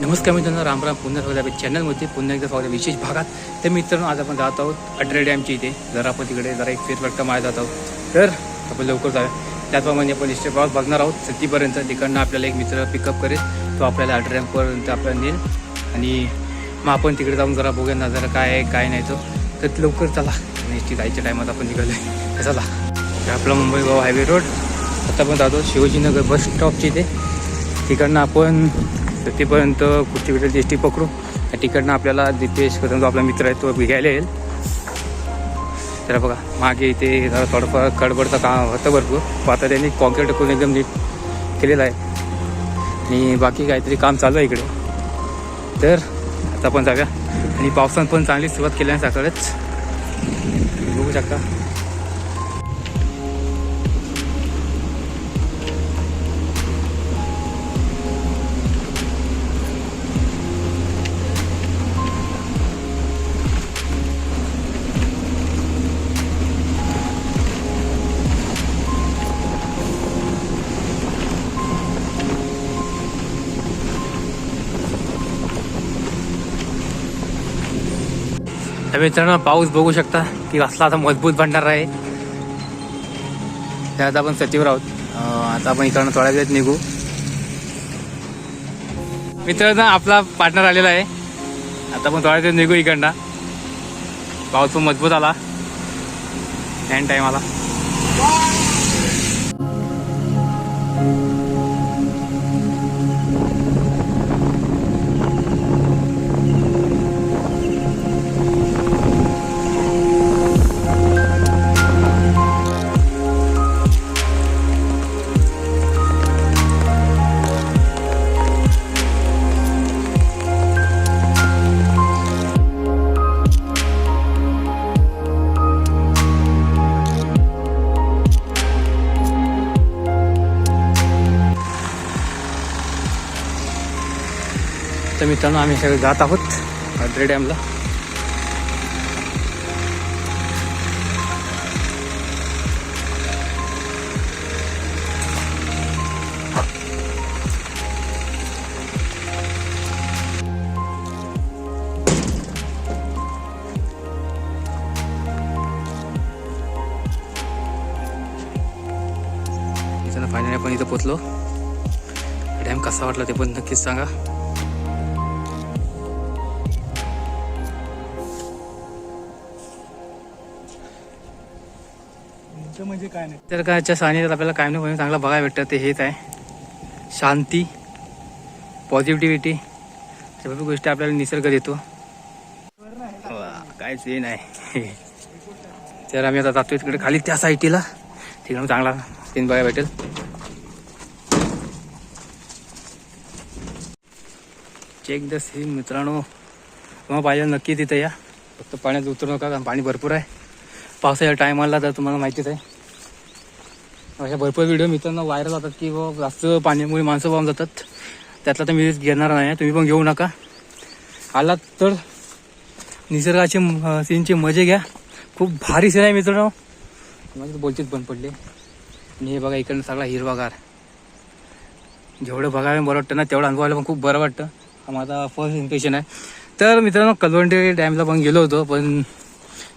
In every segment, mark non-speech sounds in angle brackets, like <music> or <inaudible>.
नमस्कार मित्रांनो रामराम पुन्हा स्वतः आपल्या चॅनलमध्ये पुन्हा एकदा स्वागत विशेष भागात. तर मित्रांनो आज आपण जात आहोत अड्रेड डॅमच्या इथे. जरा आपण तिकडे जरा एक फेरफटका मारत जात आहोत. तर आपण लवकर जाऊया. त्याचप्रमाणे आपण इष्ट प्रवास बघणार आहोत. सतीपर्यंत तिकडनं आपल्याला एक मित्र पिकअप करेल. तो आपल्याला अड्रे आपल्याला नेईल. आणि मग आपण तिकडे जाऊन जरा बघूया ना जरा काय आहे काय नाही तो. तर लवकर चला. नेक्स्ट जायच्या टायमात आपण निघालो आहे <laughs> चला आपला मुंबई गोवा हायवे रोड आता आपण जातो शिवाजीनगर बस स्टॉपची इथे. तिकडनं आपण तिथेपर्यंत कुठची भेटेल एस टी पकडू. तिकडनं आपल्याला दिपेश कदम जो आपला मित्र आहे तो घ्यायला येईल. तर बघा मागे इथे जरा थोडंफार कडबडचं काम होतं भरपूर. आता त्यांनी कॉन्क्रीट करून एकदम नीट केलेलं आहे. आणि बाकी काहीतरी काम चालू आहे इकडे. तर आता पण जाऊया. आणि पावसानं पण चांगली सुरुवात केली आहे सकाळच. बघू शकता. तर मित्रांनो पाऊस बघू शकता की असला आता मजबूत भंडार आहे. त्यात आपण सचिव आहोत. आता आपण इकडनं थोड्या वेळात निघू. मित्रांनो आपला पार्टनर आलेला आहे. आता आपण थोड्या वेळात निघू इकडनं. पाऊस पण मजबूत आला. एन टाईम आला. मित्रांनो आम्ही सगळे जात आहोत अड्रे डॅमला. फायनली आपण इथं पोचलो. डॅम कसा वाटला ते पण नक्कीच सांगा. म्हणजे काय नाही. तर कायच्या सानिध्यात आपल्याला काय नाही चांगला बघायला भेटतं ते हेच आहे. शांती पॉझिटिव्हिटी अशा भरपूर गोष्टी आपल्याला निसर्ग देतो. वा, काहीच हे नाही तर आम्ही आता जातोय तिकडे खाली त्या साईटीला तिकडून चांगला सीन बघायला भेटेल. चेक द सीन मित्रांनो. तुम्हाला पाहिजे नक्की तिथं या. फक्त पाण्यात उतरू नका कारण पाणी भरपूर आहे. पावसाच्या टायमाला तर तुम्हाला माहितीच आहे. अशा भरपूर व्हिडिओ मित्रांनो व्हायरल जातात की बाबा जास्त पाण्यामुळे माणसं वाहून जातात. त्यातला तर मी घेणार नाही तुम्ही पण घेऊ नका. आलात तर निसर्गाचे सीनचे मजे घ्या. खूप भारी सीन आहे मित्रांनो. माझी तर बंद पडले. आणि हे बघा इकडनं सगळा हिरवागार. जेवढं बघायला बरं वाटतं ना तेवढं अनुभवायला पण खूप बरं वाटतं. हा माझा फर्स्ट इम्प्रेशन आहे. तर मित्रांनो कलवंडी डॅमला पण गेलो होतो पण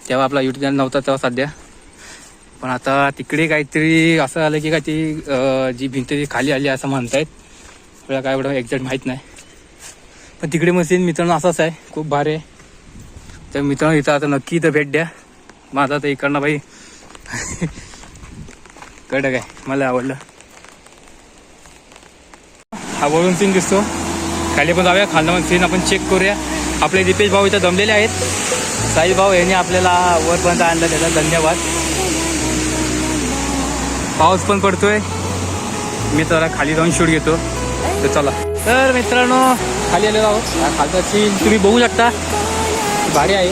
तेव्हा आपला युट्यूब चॅनल नव्हता तेव्हा सध्या. पण आता तिकडे काहीतरी असं आलं की काय ती जी भिंत ती खाली आली असं म्हणतायत. आपल्याला काय एवढं एक्झॅक्ट माहीत नाही. पण तिकडे मग सीन मित्रांनो असाच आहे. खूप भारी आहे. तर मित्रांनो इथं आता नक्की इथं भेट द्या. माझा तर इकडनं बाई. <laughs> कडक आहे. मला आवडलं. हा वरून सीन दिसतो. खाली पण जाऊया. खालनं पण सीन आपण चेक करूया. आपले दीपेश भाऊ इथं दमलेले आहेत. साई भाऊ यांनी आपल्याला वरपर्यंत आणलं त्याचा धन्यवाद. पाऊस पण पडतोय. मी जरा खाली जाऊन शूट घेतो. तर चला. तर मित्रांनो खाली आलेलो आहोत. हा खालचा सीन तुम्ही बघू शकता. भारी आहे.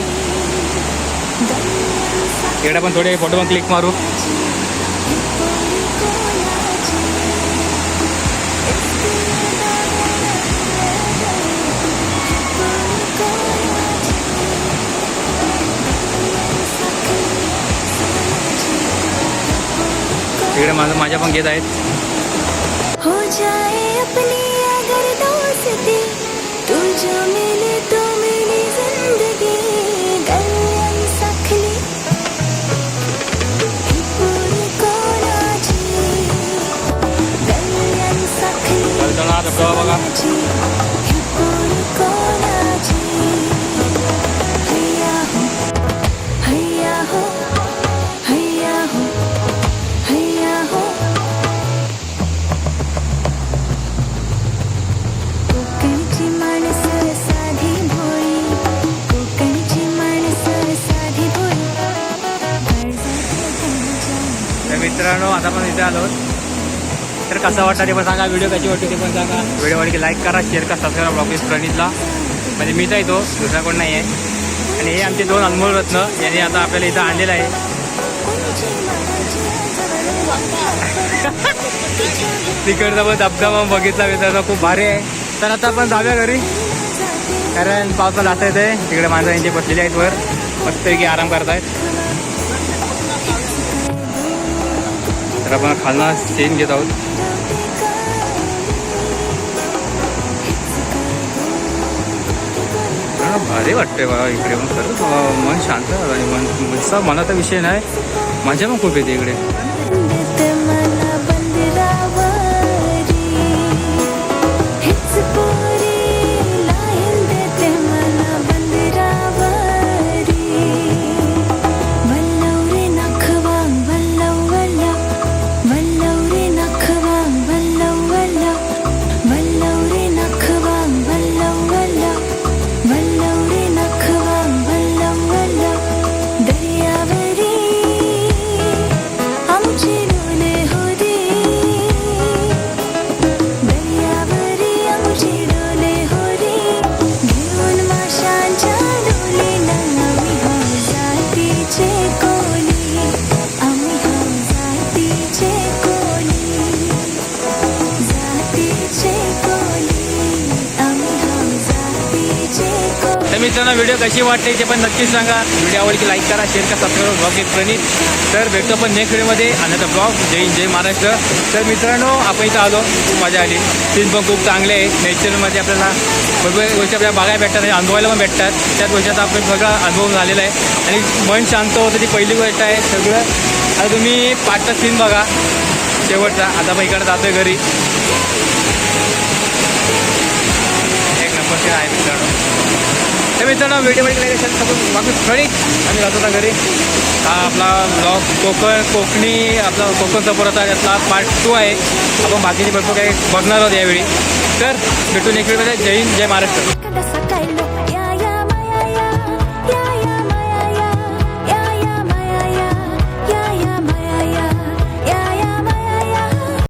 इकडे पण थोडे फोटो पण क्लिक मारू. तिकडे माझं माझ्या पण घेत आहेत. हो जाए अपनी अगर दोस्ती। तू जो मिले तो मेरी जिंदगी। गल्ल्यान मित्रांनो आता पण इथे आलो. तर कसं वाटतं ते पण सांगा व्हिडिओ कशी वाटते ते पण सांगा. व्हिडिओ वाटली लाईक करा शेअर करा सबस्क्राईब ब्लॉगेस प्रणितला. म्हणजे मीच आहे तो दुसरा कोण नाही आहे आणि हे आमचे दोन अनमोल रत्न यांनी आता आपल्याला इथं आणलेलं आहे. <laughs> तिकडचा पण धबधबा बघितला मित्रांनो खूप भारी आहे. तर आता आपण जाऊया घरी. कारण पावसा जाता येते तिकडे माणसं यांचे बसलेले आहेत वर. मस्तपैकी आराम करतायत. तर आपण खालना सेन घेत आहोत. भारी वाटतंय बाबा इकडे येऊन. खरंच मन शांत आणि मन नुसता मनाचा विषय नाही. मजा मग खूप येते इकडे. मित्रांनो व्हिडिओ कशी वाटते ते पण नक्कीच सांगा. व्हिडिओ आवडली लाईक करा शेअर करा सबस्क्राईब ब्लॉग एक प्रणित. तर भेटतो पण नेक्स्ट व्हिडिओमध्ये आणि आता ब्लॉग जय जय महाराष्ट्र. तर मित्रांनो आपण इथं आलो. खूप मजा आली. सीन पण खूप चांगले आहे. नेचरमध्ये आपल्याला वेगवेगळ्या गोष्टी आपल्याला बघायला भेटतात आणि अनुभवायला पण भेटतात. त्याच गोष्टीचा आपण सगळा अनुभव झालेला आहे. आणि मन शांत होतं ती पहिली गोष्ट आहे सगळं. आता तुम्ही पाठचा सीन बघा. शेवटचा. आता आपण इकडे जातोय घरी. एक नंबर आहे मित्रांनो. तर मित्रांनो व्हिडिओमध्ये बाकी खरी आम्ही जातो ना घरी. हा आपला ब्लॉग कोकण कोकणी आपला कोकण सपोराचा त्यातला पार्ट टू आहे. आपण बाकीचे भरपूर काही बघणार आहोत यावेळी. तर भेटून एक वेळ जय हिंद जय महाराष्ट्र.